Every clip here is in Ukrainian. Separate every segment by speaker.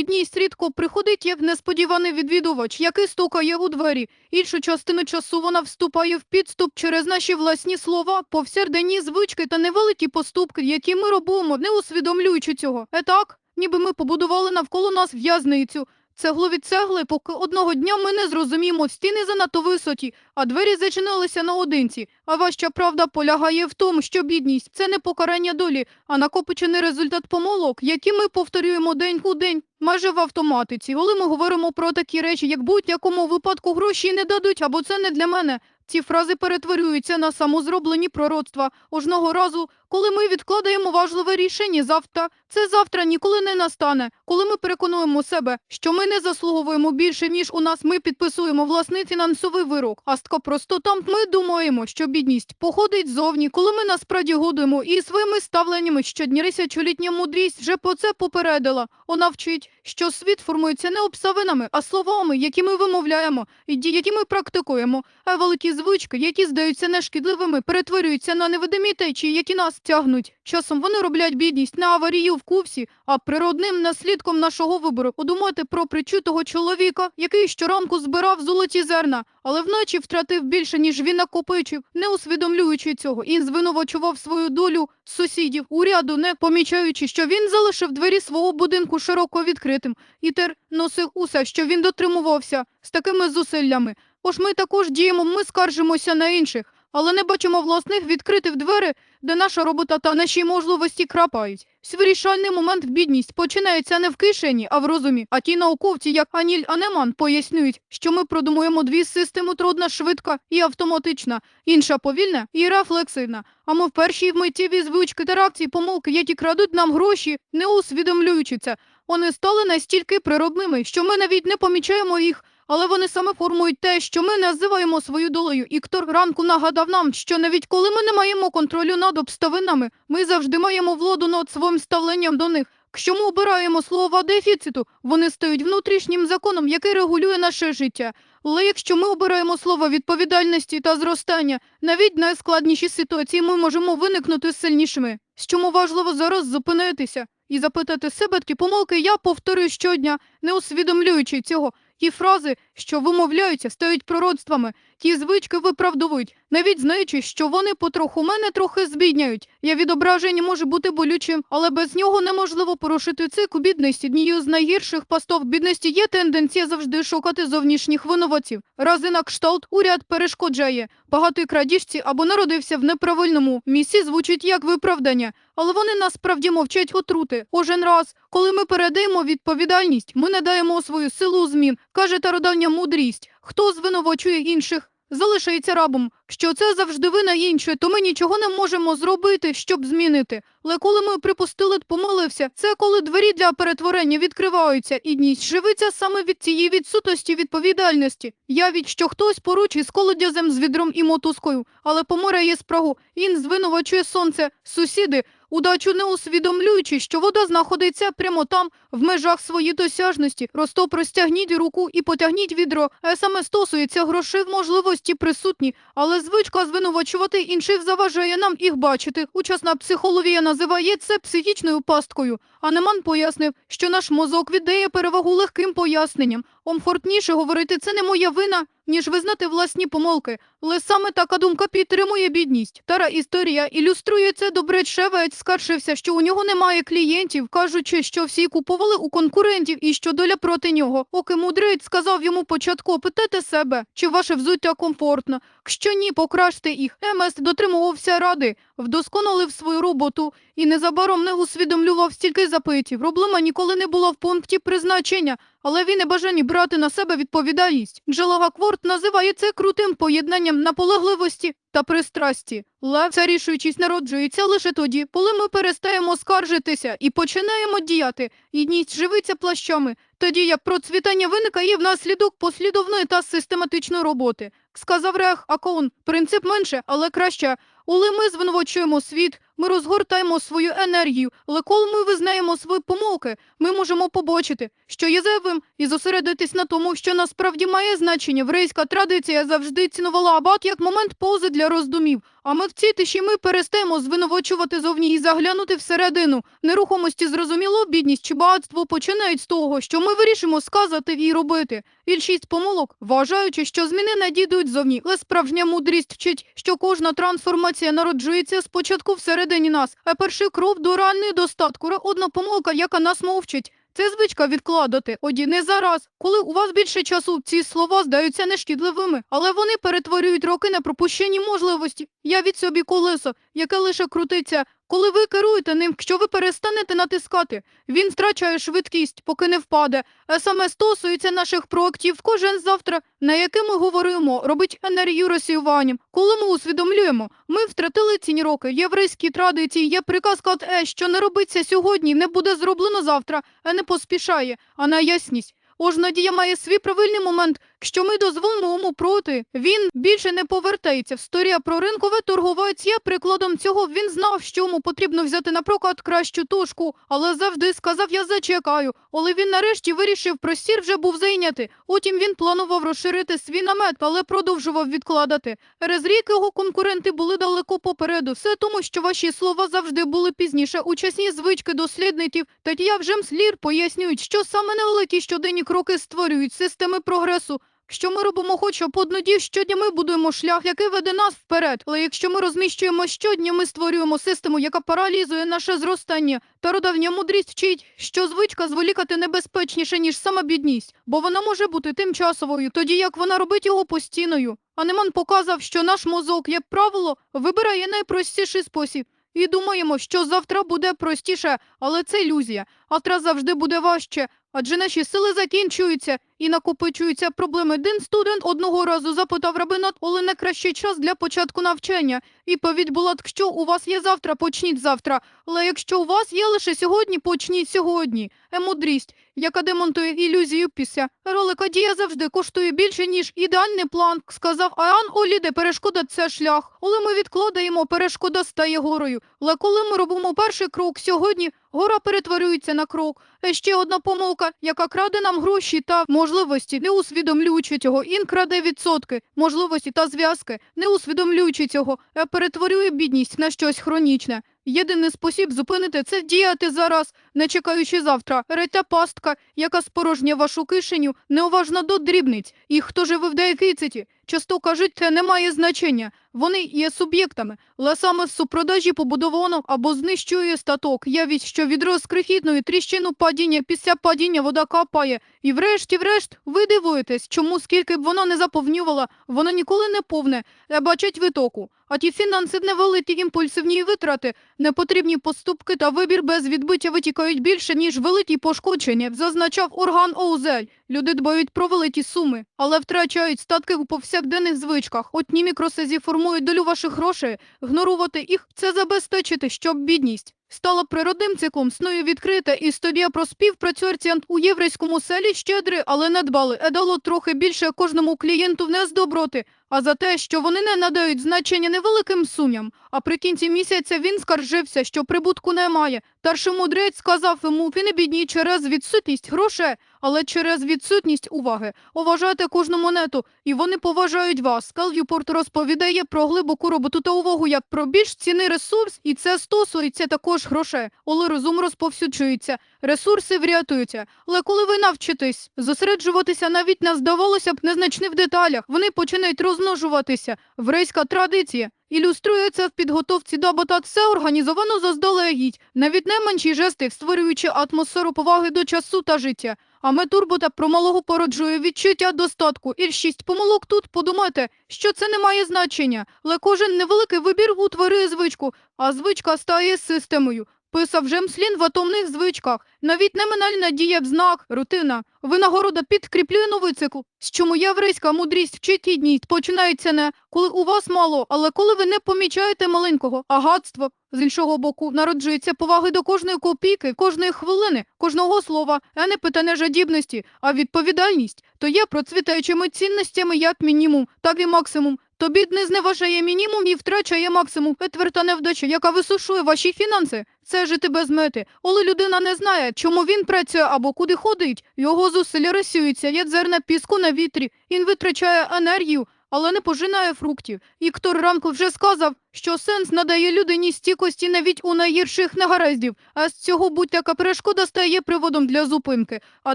Speaker 1: Ідність рідко приходить як несподіваний відвідувач, який стукає у двері. Іншу частину часу вона вступає в підступ через наші власні слова, повсякденні звички та невеликі поступки, які ми робимо, не усвідомлюючи цього. Е так, ніби ми побудували навколо нас в'язницю. Цегло від цегли, поки одного дня ми не зрозуміємо, стіни занадто високі, а двері зачинилися наодинці. А важча правда полягає в тому, що бідність це не покарання долі, а накопичений результат помилок, які ми повторюємо день у день, майже в автоматиці. Коли ми говоримо про такі речі, як будь-якому випадку гроші не дадуть, або це не для мене. Ці фрази перетворюються на самозроблені пророцтва. Ожного разу, коли ми відкладаємо важливе рішення завтра, це завтра ніколи не настане. Коли ми переконуємо себе, що ми не заслуговуємо більше, ніж у нас, ми підписуємо власний фінансовий вирок. А стко просто там ми думаємо, що бідність походить ззовні, коли ми насправді годуємо і своїми ставленнями щодня тисячолітня мудрість вже по це попередила. Вона вчить, що світ формується не обставинами, а словами, які ми вимовляємо, і які ми практикуємо. А великі звички, які здаються нешкідливими, перетворюються на невидимі течії, які нас тягнуть. Часом вони роблять бідність на аварію в кувсі, а природним наслідком нашого вибору. Подумати про причутого чоловіка, який щоранку збирав золоті зерна, але вночі втратив більше, ніж він накопичив, не усвідомлюючи цього, і звинувачував свою долю сусідів уряду, не помічаючи, що він залишив двері свого будинку широко відкритим, і тер носив усе, що він дотримувався з такими зусиллями. Ж ми також діємо, ми скаржимося на інших, але не бачимо власних відкритих двері, де наша робота та наші можливості крапають. Вирішальний момент бідність починається не в кишені, а в розумі. А ті науковці, як Аніль Анеман, пояснюють, що ми продумуємо дві системи трудна, швидка і автоматична, інша повільна і рефлексивна. А ми в першій вмиттєві звички та реакції помилки, які крадуть нам гроші, не усвідомлюючи це. Вони стали настільки природними, що ми навіть не помічаємо їх. Але вони саме формують те, що ми називаємо свою долею. І Ктор ранку нагадав нам, що навіть коли ми не маємо контролю над обставинами, ми завжди маємо владу над своїм ставленням до них. Якщо ми обираємо слова дефіциту, вони стають внутрішнім законом, який регулює наше життя. Але якщо ми обираємо слово відповідальності та зростання, навіть найскладніші ситуації ми можемо виникнути сильнішими. З чому важливо зараз зупинитися і запитати себе ті помилки, я повторюю щодня, не усвідомлюючи цього. Ті фрази, що вимовляються, стають пророцтвами, ті звички виправдовують, навіть знаючи, що вони потроху мене трохи збідняють. Я відображення може бути болючим, але без нього неможливо порушити цикл бідності. Однією з найгірших пастов бідності є тенденція завжди шукати зовнішніх винуватців. Рази на кшталт уряд перешкоджає. Багатий крадіжці або народився в неправильному місці звучить як виправдання, але вони насправді мовчать отрути. Кожен раз, коли ми передаємо відповідальність, ми не даємо свою силу змін, каже стародавня мудрість. Хто звинувачує інших? Залишається рабом, що це завжди вина іншої, то ми нічого не можемо зробити, щоб змінити. Але коли ми припустили, помилився, це коли двері для перетворення відкриваються, і дність живиться саме від цієї відсутності відповідальності. Я від що хтось поруч із колодязем з відром і мотузкою, але помирає спрагу. Він звинувачує сонце, сусіди, удачу не усвідомлюючи, що вода знаходиться прямо там, в межах своєї досяжності. Просто простягніть руку і потягніть відро. Саме стосується грошей в можливості присутні, але звичка звинувачувати інших заважає нам їх бачити. Учасна психологія називає це психічною пасткою. Анеман пояснив, що наш мозок віддає перевагу легким поясненням. Комфортніше говорити це не моя вина, ніж визнати власні помилки. Але саме така думка підтримує бідність. Тара історія ілюструє це добре. Шевець скаржився, що у нього немає клієнтів, кажучи, що всі купували у конкурентів і що доля проти нього. Поки мудрець сказав йому початку опитати себе, чи ваше взуття комфортно. Якщо ні, покращте їх. МС дотримувався ради, вдосконалив свою роботу і незабаром не усвідомлював стільки запитів. Проблема ніколи не була в пункті призначення, але він не бажані брати на себе відповідальність. Джела Гакворт називає це крутим поєднанням наполегливості та пристрасті. Лев, ця рішуючість народжується лише тоді, коли ми перестаємо скаржитися і починаємо діяти. Єдність живиться плащами. Тоді як процвітання виникає внаслідок послідовної та систематичної роботи. Сказав Рех Акоун, принцип менше, але краще. Коли ми звинувачуємо світ, ми розгортаємо свою енергію, але коли ми визнаємо свої помилки, ми можемо побачити, що є зайвим, і зосередитись на тому, що насправді має значення. Єврейська традиція завжди цінувала абат як момент пози для роздумів. А ми в цій тиші ми перестаємо звинувачувати зовні і заглянути всередину. Нерухомості зрозуміло, бідність чи багатство починають з того, що ми вирішимо сказати і робити. Більшість помилок, вважаючи, що зміни надійдуть зовні, але справжня мудрість вчить, що кожна трансформація народжується спочатку всередині нас, а перший крок до реальної достатку – одна помилка, яка нас мовчить. Це звичка відкладати. Оді не зараз. Коли у вас більше часу, ці слова здаються нешкідливими, але вони перетворюють роки на пропущені можливості. Я від собі колесо, яке лише крутиться. Коли ви керуєте ним, якщо ви перестанете натискати, він втрачає швидкість, поки не впаде. Саме стосується наших проактів кожен завтра, на яке ми говоримо, робить енергію розсіюванням. Коли ми усвідомлюємо, ми втратили ці роки. В єврейській традиції є приказка е, що не робиться сьогодні, не буде зроблено завтра, а не поспішає, а на ясність. Ож надія має свій правильний момент, що ми дозволимо йому проти. Він більше не повертається. Історія про ринкове торговець є прикладом цього. Він знав, що йому потрібно взяти на прокат кращу тушку, але завжди сказав, я зачекаю. Але він нарешті вирішив, простір вже був зайнятий. Утім, він планував розширити свій намет, але продовжував відкладати. Через рік його конкуренти були далеко попереду. Все тому, що ваші слова завжди були пізніше. Учасні звички дослідників Тетія Джемслір пояснюють, що саме невеликі щоденні кроки створюють системи прогресу. Якщо ми робимо хоч дію щодня, ми будуємо шлях, який веде нас вперед. Але якщо ми розміщуємо щодня, ми створюємо систему, яка паралізує наше зростання. Стародавня мудрість вчить, що звичка зволікати небезпечніше, ніж сама бідність, бо вона може бути тимчасовою, тоді як вона робить його постійною. Анеман показав, що наш мозок, як правило, вибирає найпростіший спосіб. І думаємо, що завтра буде простіше, але це ілюзія. Завтра завжди буде важче, адже наші сили закінчуються і накопичуються проблеми. Один студент одного разу запитав рабина, коли найкращий час для початку навчання. Відповідь була, якщо у вас є завтра, почніть завтра. Але якщо у вас є лише сьогодні, почніть сьогодні. Е, мудрість, яка демонтує ілюзію після. Ролика дія завжди коштує більше, ніж ідеальний план, сказав Аан Оліде, перешкода це шлях. Коли ми відкладаємо, перешкода стає горою. Але коли ми робимо перший крок сьогодні, гора перетворюється на крок. Е, Ще одна помилка, яка краде нам гроші та можливості, не усвідомлюючи цього. Ін краде відсотки, можливості та зв'язки, не усвідомлюючи цього, е, перетворює бідність на щось хронічне. Єдиний спосіб зупинити це діяти зараз, не чекаючи завтра. Ретя пастка, яка спорожнює вашу кишеню, неуважна до дрібниць. І хто живе в деякициті, часто кажуть, це не має значення. Вони є суб'єктами, але саме з супродажі побудовано або знищує статок. Явіть, що від розкрихітної тріщину падіння після падіння вода капає. І врешті-врешт ви дивуєтесь, чому скільки б воно не заповнювало, воно ніколи не повне, е, бачать витоку. А ті фінанси невеликі імпульсивні витрати, непотрібні поступки та вибір без відбиття витікають більше, ніж великі пошкодження, зазначав орган Оузель. Люди дбають про великі суми, але втрачають статки у повсякденних звичках. Отні мікросезі формують долю ваших грошей. Гнорувати їх – це забезпечити, щоб бідність стала природним циклом. Сною відкрита історія про співпрацювання у єврейському селі щедри, але не дбали. Е дало трохи більше кожному клієнту внес доброти, а за те, що вони не надають значення невеликим сумням. А при кінці місяця він скаржився, що прибутку немає. Старший мудрець сказав йому, він не бідні через відсутність грошей, але через відсутність уваги. Уважайте кожну монету, і вони поважають вас. Калв'юпорт розповідає про глибоку роботу та увагу як про більш цінний ресурс, і це стосується також грошей. Коли розум розповсюджується, ресурси врятуються. Але коли ви навчитесь зосереджуватися навіть на здавалося б незначних деталях, вони починають розмножуватися. Врейська традиція. Ілюструється в підготовці до абатат все організовано заздалегідь, навіть найменші жести, створюючи атмосферу поваги до часу та життя. А метурбота про малого породжує відчуття достатку. І шість помилок тут подумайте, що це не має значення, але кожен невеликий вибір утворює звичку, а звичка стає системою. Писав Джемслін в атомних звичках. Навіть неминальна дія в знак, рутина. Винагорода підкріплює новий цикл. З чому єврейська мудрість вчить починається не коли у вас мало, але коли ви не помічаєте маленького, а гадство з іншого боку народжується поваги до кожної копійки, кожної хвилини, кожного слова, а не питання жадібності, а відповідальність то є процвітаючими цінностями як мінімум, так і максимум. То бідний зневажає мінімум і втрачає максимум. Етверта невдача, яка висушує ваші фінанси. Це жити без мети. Коли людина не знає, чому він працює або куди ходить, його зусилля розсіюються, як зерна піску на вітрі. Він витрачає енергію, але не пожинає фруктів. Віктор Ранкл вже сказав, що сенс надає людині стійкості навіть у найгірших негараздів, а з цього будь-яка перешкода стає приводом для зупинки. А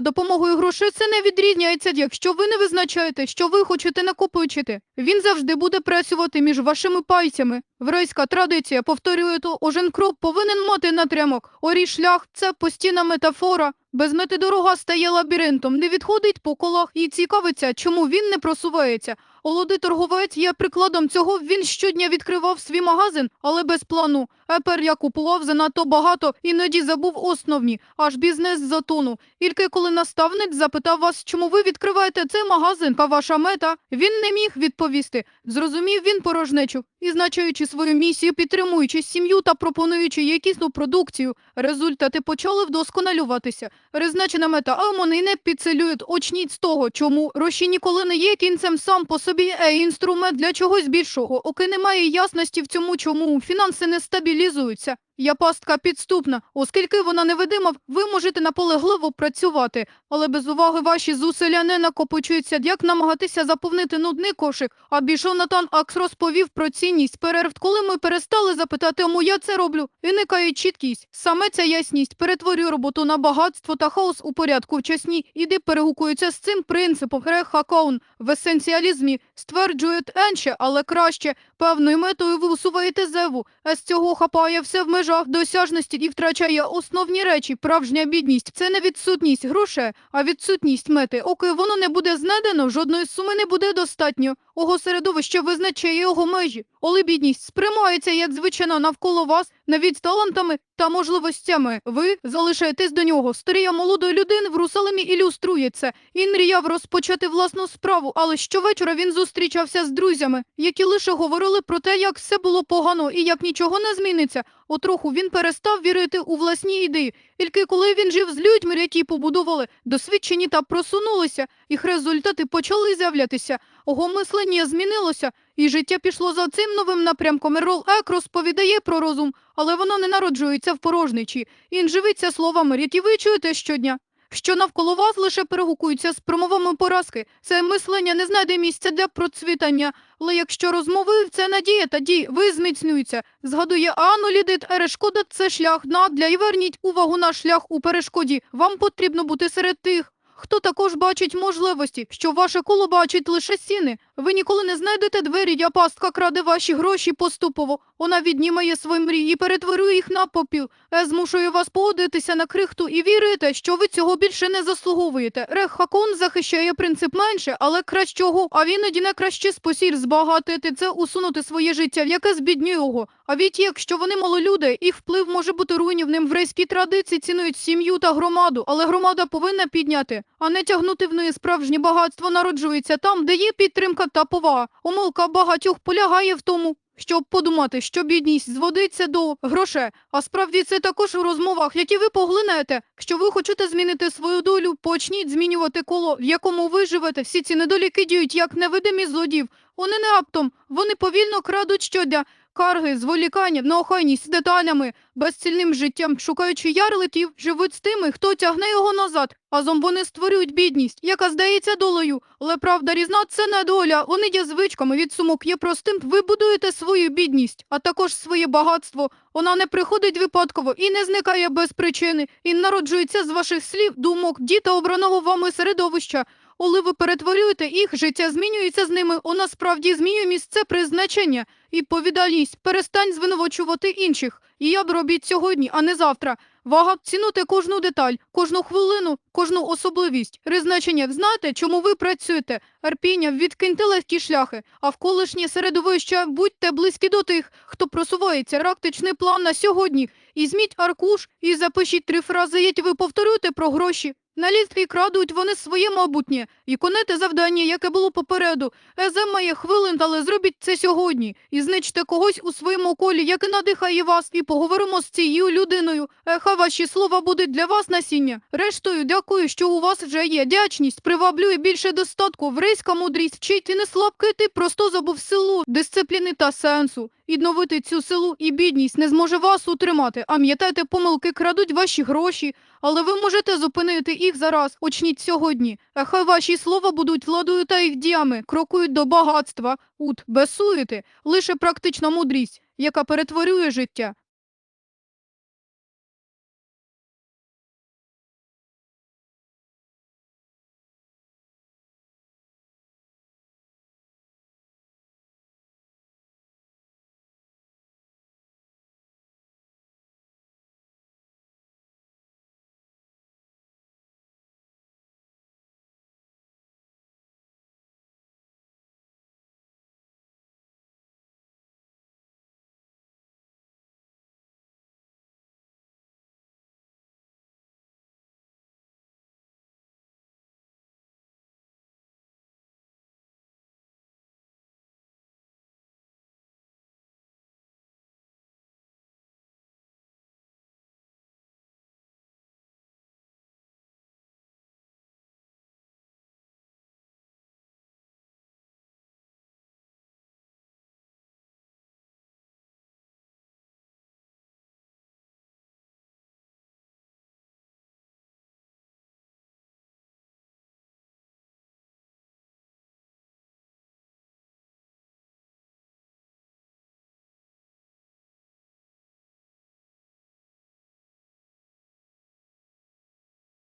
Speaker 1: допомогою грошей це не відрізняється, якщо ви не визначаєте, що ви хочете накопичити. Він завжди буде працювати між вашими пальцями. Врейська традиція повторює то, кожен крок повинен мати напрямок. Орій шлях це постійна метафора. Без мети дорога стає лабіринтом, не відходить по колах і цікавиться, чому він не просувається. Олодий торговець є прикладом цього. Він щодня відкривав свій магазин, але без плану. Епер я купував занадто багато, іноді забув основні, аж бізнес затонув. Тільки коли наставник запитав вас, чому ви відкриваєте цей магазин, та ваша мета, він не міг відповісти. Зрозумів він порожнечу, і значаючи свою місію, підтримуючи сім'ю та пропонуючи якісну продукцію, результати почали вдосконалюватися. Призначена мета, а вони не підсилюють очність з того, чому гроші ніколи не є кінцем сам по собі, а й інструмент для чогось більшого. Оки немає ясності в цьому, чому фінанси не стабілізуються. Я пастка підступна, оскільки вона невидима, ви можете наполегливо працювати, але без уваги ваші зусилля не накопичуються, як намагатися заповнити нудний кошик. А більше Натан Акс розповів про цінність перерв, коли ми перестали запитати, чому я це роблю. Виникає чіткість. Саме ця ясність перетворює роботу на багатство та хаос у порядку вчасні. Іди перегукуються з цим принципом. Грех Хакаун в есенціалізмі стверджують енше, але краще. Певною метою ви усуваєте зеву, а з цього хапає все в межах досяжності і втрачає основні речі. Правжня бідність це не відсутність грошей, а відсутність мети. Оки воно не буде знайдено, жодної суми не буде достатньо. Ого середовище визначає його межі. Коли бідність сприймається як звичайно навколо вас, навіть талантами та можливостями. Ви залишаєтесь до нього. Старія молодої людини в Русалемі ілюструє це. Мріяв розпочати власну справу, але щовечора він зустрічався з друзями, які лише говорили про те, як все було погано і як нічого не зміниться. Отроху він перестав вірити у власні ідеї. Тільки коли він жив з людьми, які побудували, досвідчені та просунулися, їх результати почали з'являтися. Ого мислення змінилося, і життя пішло за цим новим напрямком. Ерол Ек розповідає про розум, але воно не народжується в порожничі. Він живиться словами, які ви чуєте щодня. Що навколо вас лише перегукуються з промовами поразки. Це мислення не знайде місця для процвітання. Але якщо розмови це надія, тоді ви зміцнюється. Згадує Ану Лідит, перешкода це шлях дна для і верніть увагу на шлях у перешкоді. Вам потрібно бути серед тих. Хто також бачить можливості, що ваше коло бачить лише стіни. Ви ніколи не знайдете двері, я пастка краде ваші гроші поступово. Вона віднімає свої мрії і перетворює їх на попіл. Я змушую вас погодитися на крихту і вірите, що ви цього більше не заслуговуєте. Рех Хакон захищає принцип менше, але кращого, а він іноді найкращий спосіб збагатити це усунути своє життя, в яке збіднює його. А від якщо вони малолюди, їх вплив може бути руйнівним. В рейській традиції цінують сім'ю та громаду, але громада повинна підняти, а не тягнути вниз. Справжнє багатство народжується там, де є підтримка та повага. Умилка багатьох полягає в тому, щоб подумати, що бідність зводиться до грошей, а справді це також у розмовах, які ви поглинаєте. Що ви хочете змінити свою долю, почніть змінювати коло, в якому ви живете. Всі ці недоліки діють як невидимі злодів. Вони не раптом, вони повільно крадуть щодня. Карги, зволікання, неохайність з деталями, безцільним життям, шукаючи ярликів, живуть з тими, хто тягне його назад. Разом вони створюють бідність, яка здається долею. Але правда різна це не доля. Вони є звичками, від сумок є простим. Ви будуєте свою бідність, а також своє багатство. Вона не приходить випадково і не зникає без причини. І народжується з ваших слів, думок, діта обраного вами середовища. Коли ви перетворюєте їх, життя змінюється з ними. У насправді змінює місце призначення. Відповідальність. Перестань звинувачувати інших. І я б робіть сьогодні, а не завтра. Вага цінуйте кожну деталь, кожну хвилину, кожну особливість. Призначення знаєте, чому ви працюєте. Арпіння, відкиньте легкі шляхи, а в колишнє середовище будьте близькі до тих, хто просувається. Практичний план на сьогодні. Ізміть аркуш і запишіть три фрази, які ви повторюєте про гроші. На лістрі крадуть вони своє майбутнє. Виконайте завдання, яке було попереду. Езе має хвилин, але зробіть це сьогодні. І зничте когось у своєму колі, який надихає вас, і поговоримо з цією людиною. Еха ваші слова будуть для вас насіння. Рештою, дякую, що у вас вже є. Дячність приваблює більше достатку. Врейська мудрість вчить і не слабкий, ти просто забув силу, дисципліни та сенсу. Відновити цю силу і бідність не зможе вас утримати. А м'ятайте помилки, крадуть ваші гроші, але ви можете зупинити їх зараз. Очніть сьогодні. А хай ваші слова будуть владою та їх діями, крокують до багатства. Ут, безсуєте, лише практична мудрість, яка перетворює життя.